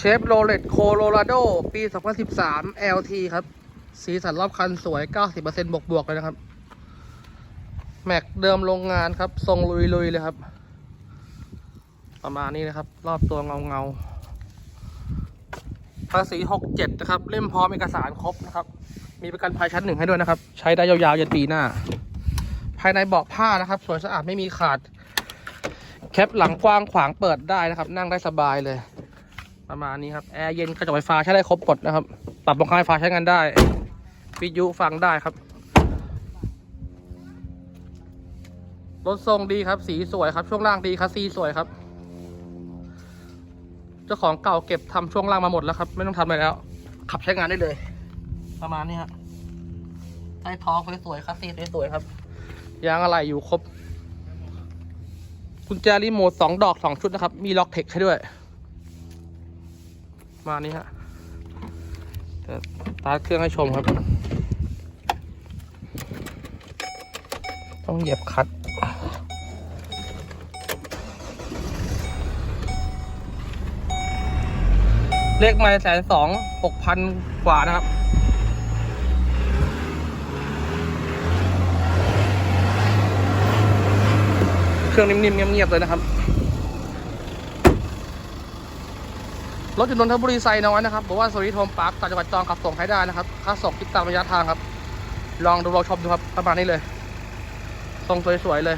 เชฟโรเลตโคโลราโดปี 2013 LT ครับ สีสันรอบคันสวย 90%บวกบวกๆเลยนะครับ แม็กเดิมโรงงานครับ ทรงลุยๆเลยครับ ประมาณนี้นะครับ รอบตัวเงาเงาๆภาษี 67 นะครับ เล่มพร้อมเอกสารครบนะครับ มีประกันภัยชั้นหนึ่งให้ด้วยนะครับ ใช้ได้ยาวๆยันปีหน้า ภายในเบาะผ้านะครับ สวยสะอาดไม่มีขาด แคปหลังกว้างขวางเปิดได้นะครับ นั่งได้สบายเลย ประมาณนี้ครับ แอร์เย็นกระจกไฟฟ้าใช้ได้ครบหมดนะครับ ปรับบังคับไฟฟ้าใช้งานได้วิทยุฟังได้ครับ รถทรงดีครับ สีสวยครับ ช่วงล่างดีคัสซีสวยครับ เจ้าของเก่าเก็บทำช่วงล่างมาหมดแล้วครับ ไม่ต้องทำอะไรแล้ว ขับใช้งานได้เลย ประมาณนี้ฮะใต้ท้องสวยๆคัสซีสวยๆครับ ยางอะไรอยู่ครบกุญแจรีโมทสองดอกสองชุดนะครับ มีล็อกเทคให้ด้วย มานี้ฮะตาร์ทเครื่องให้ชมครับ ต้องเหยียบคัดเลขไม่แสนสองหกพันกว่านะครับ เครื่องนิ่มๆเงียบๆเลยนะครับ รถอยู่นนทบุรีไซน้อยนะครับบอกว่าสวิทโฮมพาร์คต่างจังหวัดจองขับส่งให้ได้นะครับ ค่าส่งคิดตามระยะทางครับ ลองดูลองชมดูครับประมาณนี้เลยทรงสวยๆเลย